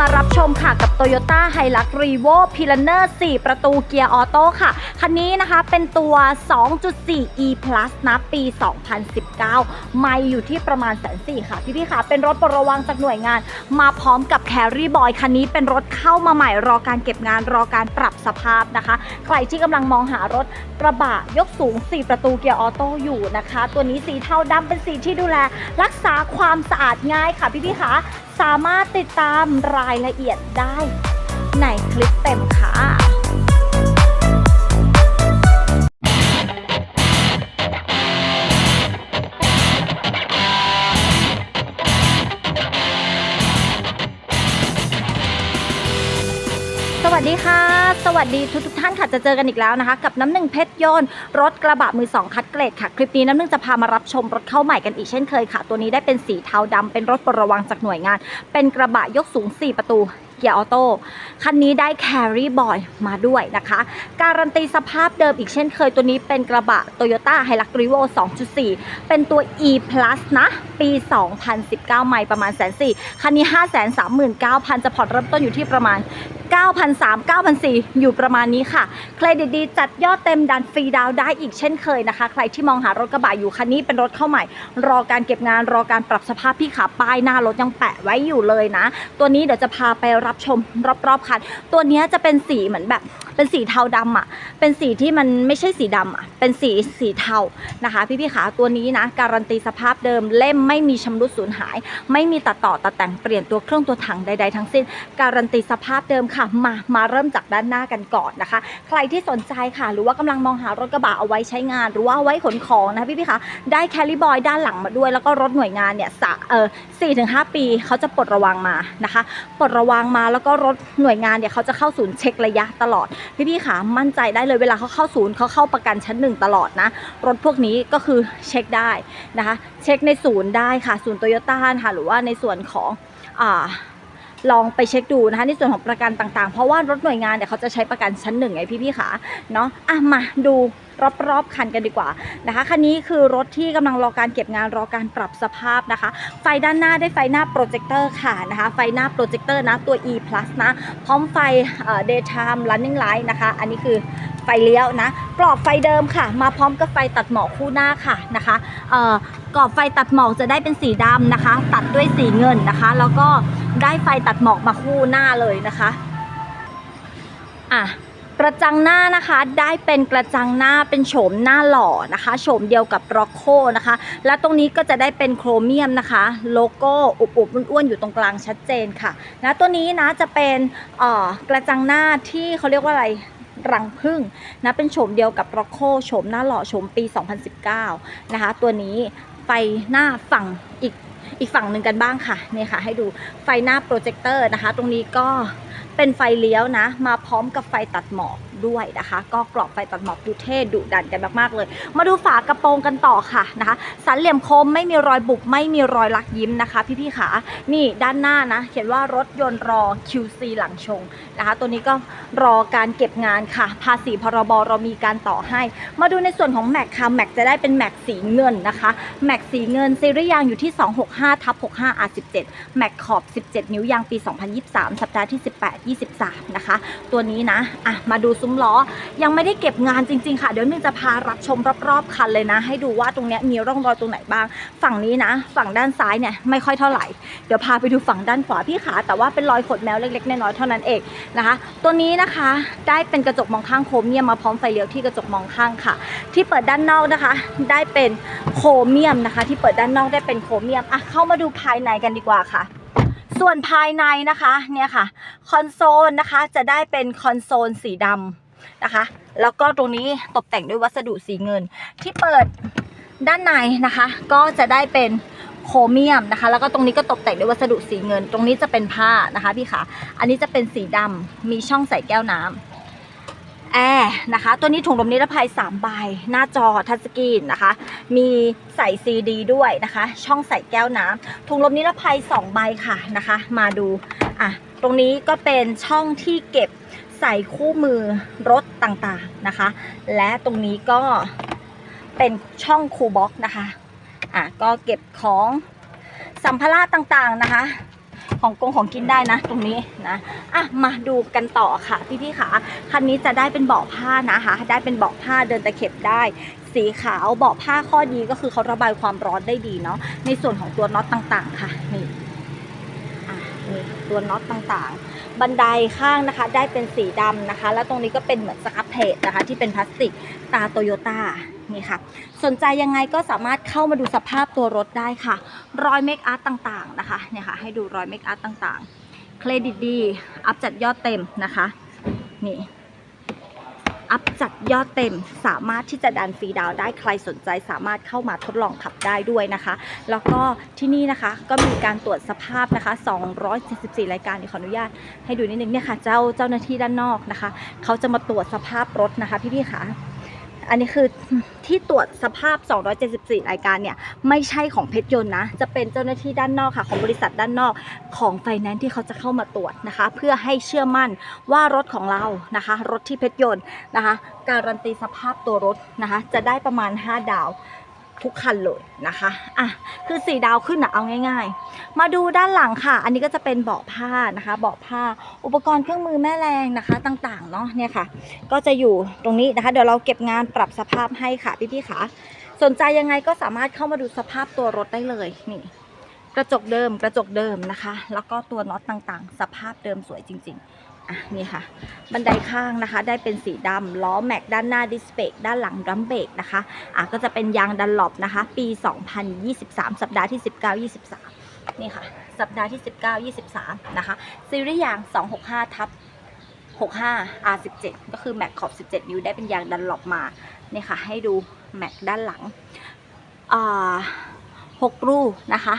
มารับชมค่ะกับ Toyota Hilux Revo p i l a n e r 4 ประตูเกียร์ออโต้ค่ะ คันนี้นะคะเป็นตัว 2.4 e plus นะปี 2019 ไม่อยู่ที่ประมาณแสนสี่ค่ะ พี่ๆค่ะ เป็นรถประวังจากหน่วยงาน มาพร้อมกับ Carry Boy คันนี้เป็นรถเข้ามาใหม่รอการเก็บงานรอการปรับสภาพนะคะ ใครที่กำลังมองหารถกระบะยกสูง 4 ประตูเกียร์ออโต้อยู่นะคะ ตัวนี้สีเทาดำเป็นสีที่ดูแล รักษาความสะอาดง่ายค่ะพี่ๆค่ะสามารถติดตามรายละเอียดได้ในคลิปเต็มค่ะ สวัสดีทุกทท่านค่ะจะเจอกันอีกแล้วนะคะ กับน้ำหนึ่งเพชรยนต์รถกระบะมือสองคัดเกรดค่ะ คลิปนี้น้ำหนึ่งจะพามารับชมรถเข้าใหม่กันอีกเช่นเคยค่ะ ตัวนี้ได้เป็นสีเทาดำเป็นรถประวังจากหน่วยงาน เป็นกระบะยกสูง 4 ประตูเกียร์ออโต้คันนี้ได้ Carry Boy มาด้วยนะคะ การันตีสภาพเดิมอีกเช่นเคยตัวนี้เป็นกระบะ Toyota Hilux Revo 2.4 เป็นตัว E Plus นะ ปี 2019 ใหม่ประมาณแสนสี่คันนี้ 539,000 จะผ่อนเริ่มต้นอยู่ที่ประมาณ 9,300 9,400อยู่ประมาณนี้ค่ะเครดิตดีจัดยอดเต็มดันฟรีดาวได้อีกเช่นเคยนะคะ ใครที่มองหารถกระบะอยู่คันนี้เป็นรถเข้าใหม่ รอการเก็บงานรอการปรับสภาพพี่ขาป้ายหน้ารถยังแปะไว้อยู่เลยนะ ตัวนี้เดี๋ยวจะพาไปรับชมรอบๆคัน ตัวนี้จะเป็นสีเหมือนแบบ เป็นสีเทาดำอะ เป็นสีที่มันไม่ใช่สีดำอะ เป็นสีสีเทานะคะ พี่พี่ๆขาตัวนี้นะ การันตีสภาพเดิมเล่มไม่มีชำรุดสูญหาย ไม่มีตัดต่อตัดแต่งเปลี่ยนตัวเครื่องตัวถังใดๆทั้งสิ้น การันตีสภาพเดิมค่ะ มามาเริ่มจากด้านหน้ากันก่อนนะคะ ใครที่สนใจค่ะ หรือว่ากำลังมองหารถกระบะเอาไว้ใช้งาน หรือว่าเอาไว้ขนของนะคะพี่พี่ๆคะได้แคลิบอยด้านหลังมาด้วย แล้วก็รถหน่วยงานเนี่ยสะเออสี่ถึงห้าปีเขาจะปลดระวังมานะคะปลดระวังมาแล้วก็รถหน่วยงานเนี่ยเขาจะเข้าศูนย์เช็คระยะตลอดพี่พี่ๆขามั่นใจได้เลยเวลาเขาเข้าศูนย์เขาเข้าประกันชั้นหนึ่งตลอดนะ รถพวกนี้ก็คือเช็คได้นะคะ เช็คในศูนย์ได้ค่ะ ศูนย์โตโยต้าค่ะ หรือว่าในส่วนของอ่าลองไปเช็คดูนะคะในส่วนของประกันต่างๆ เพราะว่ารถหน่วยงานเนี่ยเขาจะใช้ประกันชั้นหนึ่งไงพี่ๆขาเนาะอะมาดูรอบๆคันกันดีกว่านะคะคันนี้คือรถที่กำลังรอการเก็บงานรอการปรับสภาพนะคะ ไฟด้านหน้าได้ไฟหน้าโปรเจคเตอร์ค่ะนะคะไฟหน้าโปรเจคเตอร์นะตัว E plus นะพร้อมไฟเอ่อ daytime running light นะคะ อันนี้คือไฟเลี้ยวนะกรอบไฟเดิมค่ะ มาพร้อมกับไฟตัดหมอกคู่หน้าค่ะนะคะเอ่อกรอบไฟตัดหมอกจะได้เป็นสีดำนะคะ ตัดด้วยสีเงินนะคะ แล้วก็ได้ไฟตัดหมอกมาคู่หน้าเลยนะคะอะ กระจังหน้านะคะได้เป็นกระจังหน้าเป็นโฉมหน้าหล่อนะคะโฉมเดียวกับร็อกโคนะคะ และตรงนี้ก็จะได้เป็นโครเมียมนะคะ โลโก้อุบๆอ้วนๆอยู่ตรงกลางชัดเจนค่ะนะตัวนี้นะจะเป็นเอ่อกระจังหน้าที่เขาเรียกว่าอะไรรังพึ่งนะเป็นโฉมเดียวกับร็อกโคโฉมหน้าหล่อโฉมปี 2019 นะคะ ตัวนี้ไฟหน้าฝั่งอีกอีกฝั่งหนึ่งกันบ้างค่ะเนี่ยค่ะให้ดูไฟหน้าโปรเจคเตอร์นะคะ ตรงนี้ก็ เป็นไฟเลี้ยวนะ มาพร้อมกับไฟตัดหมอก ด้วยนะคะ ก็กรอบไฟตัดหมอกดูเท่ดุดันกันมากๆเลย มาดูฝากระโปรงกันต่อค่ะนะคะสันเหลี่ยมคมไม่มีรอยบุบไม่มีรอยลักยิ้มนะคะ พี่ๆขานี่ด้านหน้านะ เขียนว่ารถยนต์รอ QC หลังชงนะคะ ตัวนี้ก็รอการเก็บงานค่ะ ภาษีพรบเรามีการต่อให้ มาดูในส่วนของแม็กค่ะแม็กจะได้เป็นแม็กสีเงินนะคะแม็กสีเงินซีรีส์ยางอยู่ที่ 265ทับ65 R17 แม็กขอบ 17 นิ้วยางปี 2023 สัปดาห์ที่ 18 23 นะคะ ตัวนี้นะอะมาดูซุ้มล้อ ยังไม่ได้เก็บงานจริง ๆ ค่ะ เดี๋ยวนึงจะพารับชมรอบๆคันเลยนะ ให้ดูว่าตรงนี้มีร่องรอยตรงไหนบ้าง ฝั่งนี้นะ ฝั่งด้านซ้ายเนี่ยไม่ค่อยเท่าไหร่ เดี๋ยวพาไปดูฝั่งด้านขวาพี่ขาแต่ว่าเป็นรอยขดแมวเล็กๆน้อยๆเท่านั้นเองนะคะ ตัวนี้นะคะได้เป็นกระจกมองข้างโครเมียมมาพร้อมไฟเลี้ยวที่กระจกมองข้างค่ะ ที่เปิดด้านนอกนะคะ ได้เป็นโครเมียมนะคะ ที่เปิดด้านนอกได้เป็นโครเมียมอะเข้ามาดูภายในกันดีกว่าค่ะส่วนภายในนะคะเนี่ยค่ะ คอนโซลนะคะจะได้เป็นคอนโซลสีดำ นะคะ แล้วก็ตรงนี้ตกแต่งด้วยวัสดุสีเงิน ที่เปิดด้านในนะคะ ก็จะได้เป็นโครเมียมนะคะ แล้วก็ตรงนี้ก็ตกแต่งด้วยวัสดุสีเงิน ตรงนี้จะเป็นผ้านะคะพี่คะอันนี้จะเป็นสีดำมีช่องใส่แก้วน้ำ แอร์นะคะ ตัวนี้ถุงลมนิรภัย 3 ใบ หน้าจอทัชสกรีนนะคะ มีใส่ซีดีด้วยนะคะ ช่องใส่แก้วน้ำถุงลมนิรภัย 2 ใบค่ะนะคะ มาดูอะตรงนี้ก็เป็นช่องที่เก็บใส่คู่มือรถต่างๆนะคะ และตรงนี้ก็เป็นช่องคูลบ็อกนะคะอะก็เก็บของสัมภาระต่างๆนะคะ ของกงของกินได้นะ ตรงนี้นะอะมาดูกันต่อค่ะพี่พี่ๆค่ะคันนี้จะได้เป็นเบาะผ้านะคะได้เป็นเบาะผ้าเดินตะเข็บได้ สีขาวเบาะผ้าข้อดีก็คือเขาระบายความร้อนได้ดีเนาะในส่วนของตัวน็อตต่างๆ ค่ะนี่อะนี่ตัวน็อตต่างๆ บันไดข้างนะคะ ได้เป็นสีดำนะคะ แล้วตรงนี้ก็เป็นเหมือนสครับเพจนะคะ ที่เป็นพลาสติกตาโตโยต้านี่ค่ะ สนใจยังไงก็สามารถเข้ามาดูสภาพตัวรถได้ค่ะ รอยเมคอัพต่างๆนะคะเนี่ยค่ะให้ดูรอยเมคอัพต่างๆ เครดิตดี อัพจัดยอดเต็มนะคะ นี่ อัพจัดยอดเต็มสามารถที่จะดันฟรีดาวได้ใครสนใจสามารถเข้ามาทดลองขับได้ด้วยนะคะ แล้วก็ที่นี่นะคะก็มีการตรวจสภาพนะคะ 274 รายการขออนุญาตให้ดูนิดนึงเนี่ยค่ะเจ้าเจ้าหน้าที่ด้านนอกนะคะ เขาจะมาตรวจสภาพรถนะคะพี่พี่ค่ะ อันนี้คือที่ตรวจสภาพ 274 รายการเนี่ย ไม่ใช่ของเพชรยนต์นะ จะเป็นเจ้าหน้าที่ด้านนอกค่ะ ของบริษัทด้านนอกของไฟแนนซ์ที่เขาจะเข้ามาตรวจนะคะ เพื่อให้เชื่อมั่นว่ารถของเรานะคะ รถที่เพชรยนต์นะคะ การันตีสภาพตัวรถนะคะ จะได้ประมาณ 5 ดาว ทุกคันเลยนะคะอะคือ4ดาวขึ้นนะเอาง่าย ๆ มาดูด้านหลังค่ะ อันนี้ก็จะเป็นเบาะผ้านะคะเบาะผ้าอุปกรณ์เครื่องมือแม่แรงนะคะต่างๆเนาะเนี่ยค่ะ ก็จะอยู่ตรงนี้นะคะ เดี๋ยวเราเก็บงานปรับสภาพให้ค่ะพี่ๆค่ะสนใจยังไงก็สามารถเข้ามาดูสภาพตัวรถได้เลยนี่กระจกเดิมกระจกเดิมนะคะ แล้วก็ตัวน็อตต่างๆ สภาพเดิมสวยจริง ๆ อะนี่ค่ะ บันไดข้างนะคะ ได้เป็นสีดำล้อแม็กด้านหน้าดิสเบรกด้านหลังดัมเบรกนะคะอะก็จะเป็นยางดันหลบนะคะ ปี 2023 สัปดาห์ที่ 19-23 นี่ค่ะ สัปดาห์ที่ 19-23 นะคะ ซีรีส์ยาง 265 ทับ65 R17 ก็คือแม็กขอบ 17 นิ้วได้เป็นยางดันหลบมาเนี่ยค่ะ ให้ดูแม็กด้านหลังอ่า 6 รูนะคะ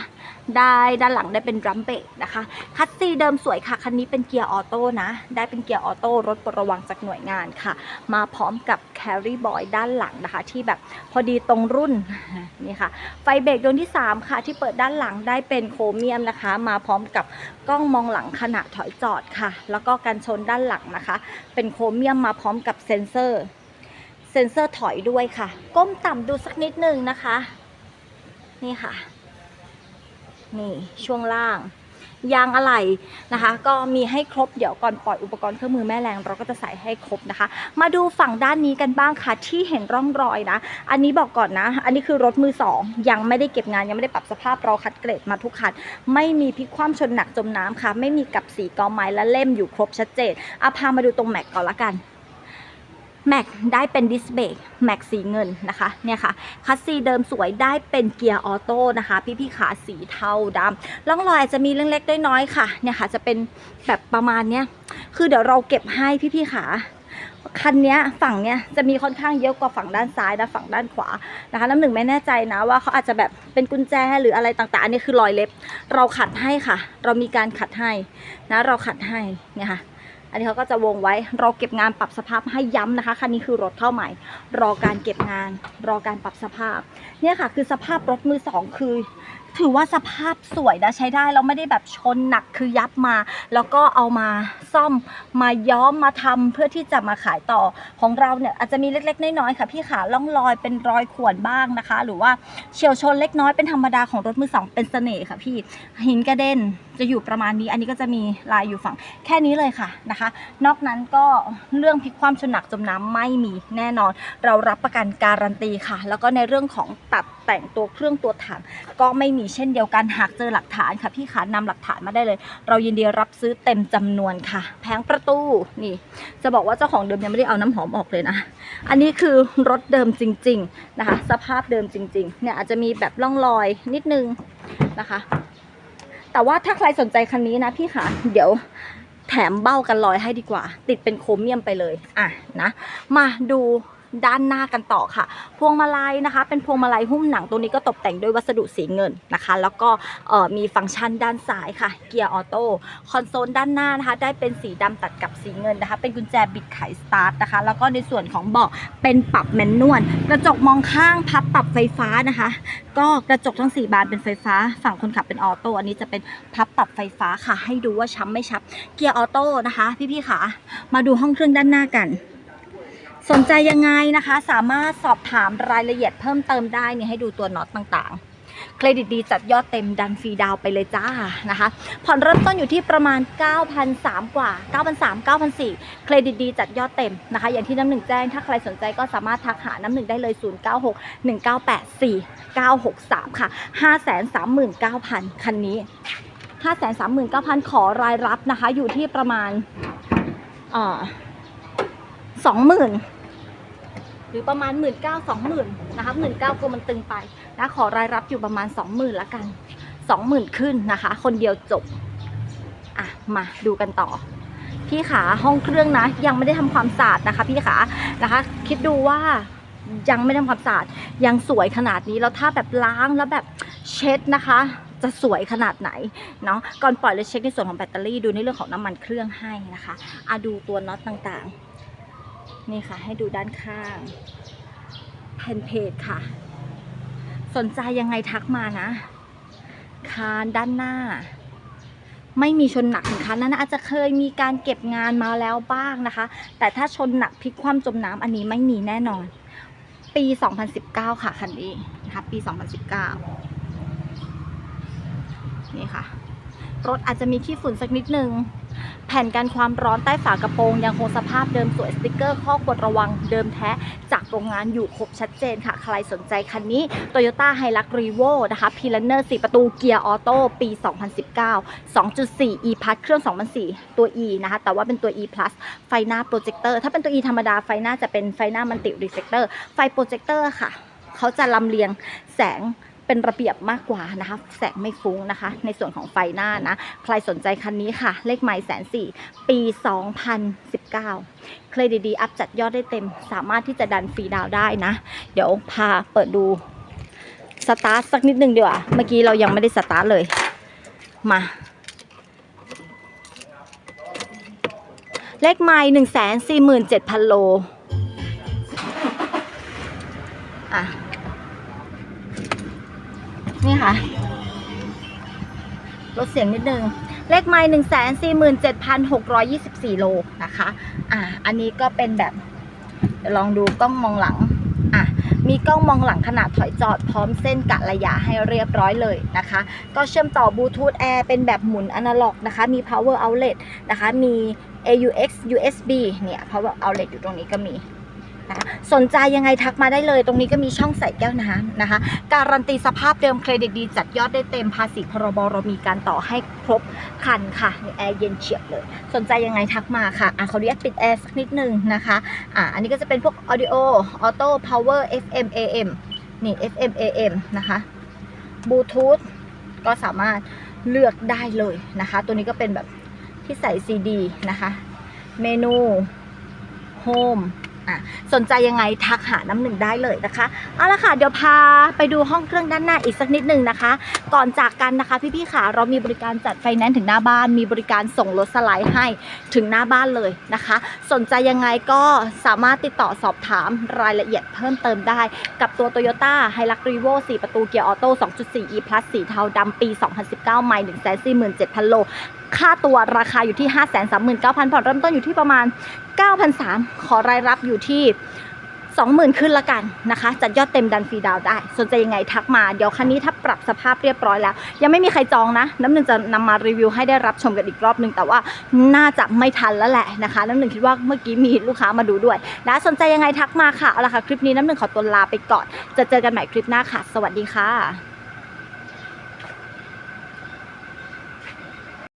ได้ด้านหลังได้เป็นดรัมเบรกนะคะ คัสซีเดิมสวยค่ะ คันนี้เป็นเกียร์ออโต้นะ ได้เป็นเกียร์ออโต้รถปลดระวังจากหน่วยงานค่ะ มาพร้อมกับ Carry Boy ด้านหลังนะคะ ที่แบบพอดีตรงรุ่นนี่ค่ะ ไฟเบรกดวงที่ 3 ค่ะ ที่เปิดด้านหลังได้เป็นโครเมียมนะคะ มาพร้อมกับกล้องมองหลังขณะถอยจอดค่ะ แล้วก็การชนด้านหลังนะคะ เป็นโครเมียมมาพร้อมกับเซ็นเซอร์เซ็นเซอร์ถอยด้วยค่ะ ก้มต่ำดูสักนิดนึงนะคะ นี่ค่ะ นี่ช่วงล่าง ยางอะไหล่นะคะ ก็มีให้ครบเดี๋ยวก่อนปล่อยอุปกรณ์เครื่องมือแม่แรง เราก็จะใส่ให้ครบนะคะ มาดูฝั่งด้านนี้กันบ้างค่ะ ที่เห็นร่องรอยนะ อันนี้บอกก่อนนะ อันนี้คือรถมือสองยังไม่ได้เก็บงานยังไม่ได้ปรับสภาพเราคัดเกรดมาทุกคันไม่มีพลิกคว่ำชนหนักจมน้ำค่ะ ไม่มีกับสีกอไม้และเล่มอยู่ครบชัดเจนอาพามาดูตรงแม็กก่อนละกัน แม็กได้เป็นดิสเบรกแม็กสีเงินนะคะเนี่ยค่ะคัสซีเดิมสวยได้เป็นเกียร์ออโต้นะคะ พี่พี่ขาสีเทาดำร่องรอยจะมีเล็กๆน้อยๆค่ะเนี่ยค่ะ จะเป็นแบบประมาณเนี้ยคือเดี๋ยวเราเก็บให้พี่พี่ขาคันเนี้ยฝั่งเนี้ยจะมีค่อนข้างเยอะกว่าฝั่งด้านซ้ายและฝั่งด้านขวานะคะน้ำหนึ่งไม่แน่ใจนะว่าเขาอาจจะแบบเป็นกุญแจหรืออะไรต่างๆ อันนี้คือรอยเล็บ เราขัดให้ค่ะ เรามีการขัดให้นะเราขัดให้เนี่ยค่ะ อันนี้เขาก็จะวงไว้เราเก็บงานปรับสภาพให้ย้ำนะคะคันนี้คือรถเข้าใหม่ รอการเก็บงาน รอการปรับสภาพ เนี่ยค่ะ คือสภาพรถมือสองคือ ถือว่าสภาพสวยนะใช้ได้เราไม่ได้แบบชนหนักคือยับมา แล้วก็เอามาซ่อมมาย้อมมาทำเพื่อที่จะมาขายต่อของเราเนี่ยอาจจะมีเล็กๆน้อยๆค่ะพี่ขาล่องรอยเป็นรอยข่วนบ้างนะคะ หรือว่าเฉียวชนเล็กน้อยเป็นธรรมดาของรถมือสองเป็นเสน่ห์ค่ะพี่หินกระเด็นจะอยู่ประมาณนี้ อันนี้ก็จะมีลายอยู่ฝั่งแค่นี้เลยค่ะนะคะ นอกนั้นก็เรื่องพลิกความชนหนักจมน้ำไม่มีแน่นอน เรารับประกันการันตีค่ะ แล้วก็ในเรื่องของตัดแต่งตัวเครื่องตัวถังก็ไม่มีเช่นเดียวกันหากเจอหลักฐานค่ะ พี่ขานำหลักฐานมาได้เลย เรายินดีรับซื้อเต็มจำนวนค่ะ แผงประตูนี่ จะบอกว่าเจ้าของเดิมยังไม่ได้เอาน้ำหอมออกเลยนะ อันนี้คือรถเดิมจริง ๆนะคะ สภาพเดิมจริง ๆ เนี่ยอาจจะมีแบบร่องรอยนิดนึงนะคะ แต่ว่าถ้าใครสนใจคันนี้นะพี่คะเดี๋ยวแถมเบ้ากันลอยให้ดีกว่า ติดเป็นโครเมียมไปเลย อะนะ มาดู ด้านหน้ากันต่อค่ะ พวงมาลัยนะคะ เป็นพวงมาลัยหุ้มหนังตัวนี้ก็ตกแต่งด้วยวัสดุสีเงินนะคะ แล้วก็มีฟังก์ชันด้านซ้ายค่ะ เกียร์ออโต้คอนโซลด้านหน้านะคะได้เป็นสีดำตัดกับสีเงินนะคะ เป็นกุญแจบิดไขสตาร์ทนะคะ แล้วก็ในส่วนของเบาะเป็นปรับแมนนวลกระจกมองข้างพับปรับไฟฟ้านะคะ ก็กระจกทั้ง 4 บานเป็นไฟฟ้า ฝั่งคนขับเป็นออโต้อันนี้จะเป็นพับปรับไฟฟ้าค่ะ ให้ดูว่าช้ำไม่ช้ำเกียร์ออโต้นะคะ พี่ๆค่ะมาดูห้องเครื่องด้านหน้ากัน สนใจยังไงนะคะ สามารถสอบถามรายละเอียดเพิ่มเติมได้เนี่ยให้ดูตัวน็อตต่างๆ เครดิตดีจัดยอดเต็มดันฟรีดาวไปเลยจ้านะคะ ผ่อนเริ่มต้นอยู่ที่ประมาณ9,300กว่า9,300 9,400เครดิตดีจัดยอดเต็มนะคะ อย่างที่น้ำหนึ่งแจ้ง ถ้าใครสนใจก็สามารถทักหาน้ำหนึ่งได้เลย 096 1984 963 ค่ะ 539,000 คันนี้ 539,000 ขอรายรับนะคะ อยู่ที่ประมาณอ่อ20,000ห รือประมาณ 1 9 0 0 0 20,000นะคะ1 9 0 0กลัวมันตึงไปนะขอรายรับอยู่ประมาณ 20,000ละกัน20,000ขึ้นนะคะ คนเดียวจบอะมาดูกันต่อ พี่ขาห้องเครื่องนะ ยังไม่ได้ทำความสะอาดนะคะ พี่ขานะคะ คิดดูว่ายังไม่ได้ทำความสะอาดยังสวยขนาดนี้แล้วถ้าแบบล้างแล้วแบบเช็ดนะคะ จะสวยขนาดไหนเนาะก่อนปล่อยเลยเช็คในส่วนของแบตเตอรี่ดูในเรื่องของน้ำมันเครื่องให้นะคะอะดูตัวน็อตต่างๆ นี่ค่ะ ให้ดูด้านข้างแผ่นเพจค่ะ สนใจยังไงทักมานะ คานด้านหน้า ไม่มีชนหนักถึงคันนั้นอาจจะเคยมีการเก็บงานมาแล้วบ้างนะคะ แต่ถ้าชนหนักพลิกคว่ำจมน้ำอันนี้ไม่มีแน่นอน ปี 2019 ค่ะคันนี้นะคะปี 2019 นี่ค่ะ รถอาจจะมีขี้ฝุ่นสักนิดนึง แผ่นกันความร้อนใต้ฝากระโปรงยังคงสภาพเดิมสวยสติกเกอร์ข้อควรระวังเดิมแท้จากโรงงานอยู่ครบชัดเจนค่ะ ใครสนใจคันนี้ Toyota h i l u x r e v o นะคะ p i l a n e r 4 ประตูเกียร์ออโต้ปี 2019 2.4 e plus เครื่อง 2004 ตัว e นะคะ แต่ว่าเป็นตัว e plus ไฟหน้าโปรเจคเตอร์ถ้าเป็นตัว e ธรรมดาไฟหน้าจะเป็นไฟหน้ามันติรีเฟกเตอร์ไฟโปรเจคเตอร์ค่ะ เขาจะลำเลียงแสง เป็นระเบียบมากกว่านะคะแสงไม่ฟุ้งนะคะ ในส่วนของไฟหน้านะ ใครสนใจคันนี้ค่ะ เลขไมล์แสนสี่ปี 2019 เครดิตดีอัพจัดยอดได้เต็ม สามารถที่จะดันฟรีดาวได้นะ เดี๋ยวพาเปิดดูสตาร์ทสักนิดนึงดีกว่า เมื่อกี้เรายังไม่ได้สตาร์ทเลย มาเลขไมล์หนึ่งแสนสี่หมื่นเจ็ดพันโล อะ นี่ค่ะ ลดเสียงนิดนึง เลขไมล์หนึ่งแสนสี่หมื่นเจ็ดพันหกร้อยยี่สิบสี่โลนะคะ อะอันนี้ก็เป็นแบบลองดูกล้องมองหลัง อะ มีกล้องมองหลังขนาดถอยจอดพร้อมเส้นกะระยะให้เรียบร้อยเลยนะคะ ก็เชื่อมต่อบลูทูธแอร์เป็นแบบหมุนอนาล็อกนะคะ มี power outlet นะคะ มี AUX USB เนี่ย power outlet อยู่ตรงนี้ก็มี นะสนใจยังไงทักมาได้เลย ตรงนี้ก็มีช่องใส่แก้วน้ำนะคะ การันตีสภาพเดิมเครดิตดี จัดยอดได้เต็มภาษีพรบเรามีการต่อให้ครบคันค่ะแอร์เย็นเฉียบเลย สนใจยังไงทักมาค่ะอะเขาเรียกปิดแอร์สักนิดนึงนะคะอะอันนี้ก็จะเป็นพวก audio auto power FM AM นี่ FM AM นะคะบลูทูธก็สามารถเลือกได้เลยนะคะ ตัวนี้ก็เป็นแบบที่ใส่ CD นะคะ เมนู Home อะสนใจยังไงทักหาน้ำหนึ่งได้เลยนะคะเอาละค่ะเดี๋ยวพาไปดูห้องเครื่องด้านหน้าอีกสักนิดหนึ่งนะคะ ก่อนจากกันนะคะ พี่ๆค่ะเรามีบริการจัดไฟแนนซ์ถึงหน้าบ้าน มีบริการส่งรถสไลด์ให้ถึงหน้าบ้านเลยนะคะ สนใจยังไงก็สามารถติดต่อสอบถามรายละเอียดเพิ่มเติมได้ กับตัว Toyota h i l u x r e v o 4 ประตูเกียร์ออโต้2.4 e plus สีเทาดำปี 2019 ไม่147,000 โล ค่าตัวราคาอยู่ที่ 539,000ผ่อนเริ่มต้นอยู่ที่ประมาณ 9,300 ขอรายรับอยู่ที่20,000ขึ้นละกันนะคะจัดยอดเต็มดันฟรีดาวได้ สนใจยังไงทักมา เดี๋ยวคันนี้ถ้าปรับสภาพเรียบร้อยแล้ว ยังไม่มีใครจองนะ น้ำหนึ่งจะนำมารีวิวให้ได้รับชมกันอีกรอบนึง แต่ว่าน่าจะไม่ทันแล้วแหละนะคะ น้ำหนึ่งคิดว่าเมื่อกี้มีลูกค้ามาดูด้วยนะสนใจยังไงทักมาค่ะเอาละค่ะคลิปนี้น้ำหนึ่งขอตัวลาไปก่อน จะเจอกันใหม่คลิปหน้าค่ะ สวัสดีค่ะ